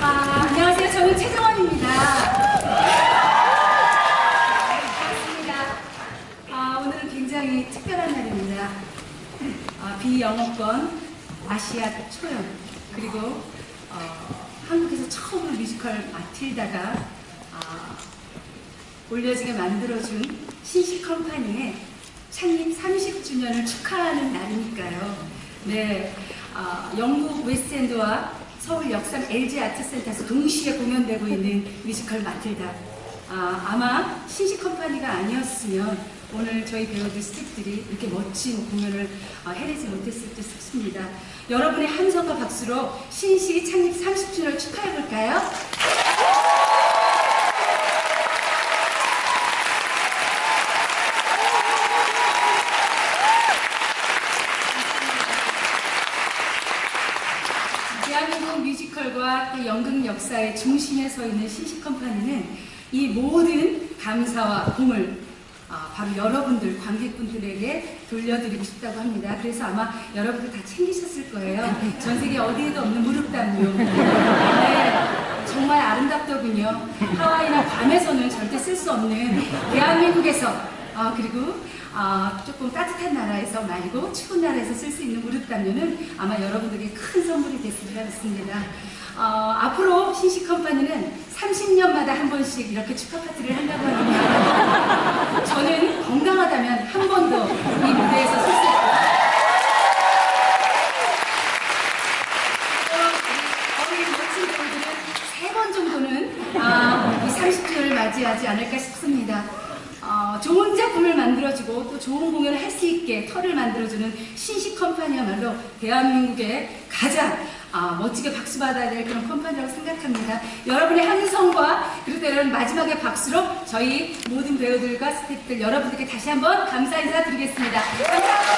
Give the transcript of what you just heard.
아, 안녕하세요. 저는 최정원입니다. 반갑습니다. 아, 오늘은 굉장히 특별한 날입니다. 아, 비영어권 아시아 초연 그리고 어, 한국에서 처음으로 뮤지컬 마틸다가 아, 올려지게 만들어준 신식 컴파니의 창립 30주년을 축하하는 날이니까요. 네, 아, 영국 웨스트엔드와 서울 역삼 LG 아트센터에서 동시에 공연되고 있는 뮤지컬 마틸다. 아, 아마 신식 컴퍼니가 아니었으면 오늘 저희 배우들 스태프들이 이렇게 멋진 공연을 어, 해내지 못했을 듯 싶습니다. 여러분의 함성과 박수로 신식 창립 30주년을 축하해볼까요? 대한민국 뮤지컬과 또 연극 역사의 중심에 서 있는 신식 컴퍼니는 이 모든 감사와 공을 아, 바로 여러분들 관객분들에게 돌려드리고 싶다고 합니다. 그래서 아마 여러분들 다 챙기셨을 거예요. 전 세계 어디에도 없는 무릎 담요. 네, 정말 아름답더군요. 하와이나 괌에서는 절대 쓸 수 없는 대한민국에서 아, 그리고 아, 조금 따뜻한 나라에서 말고 추운 나라에서 쓸 수 있는 무릎 담요는 아마 여러분들에게 큰 선물이 됐으리라 믿습니다. 어, 앞으로 신식 컴퍼니는 30년마다 한 번씩 이렇게 축하 파티를 한다고 하는데 저는 건강하다면 한 번 더 이 무대에서 설수 배우들은 세번 정도는 아, 이 30주년을 맞이하지 않을까 싶습니다. 어, 좋은 작품을 만들어주고 또 좋은 공연을 할 수 있게 털을 만들어주는 신식 컴퍼니야말로 대한민국의 가장 아, 멋지게 박수 받아야 될 그런 컴퍼니라고 생각합니다. 여러분의 함성과 그리고 때로는 마지막에 박수로 저희 모든 배우들과 스태프들 여러분들께 다시 한번 감사 인사 드리겠습니다. 감사합니다.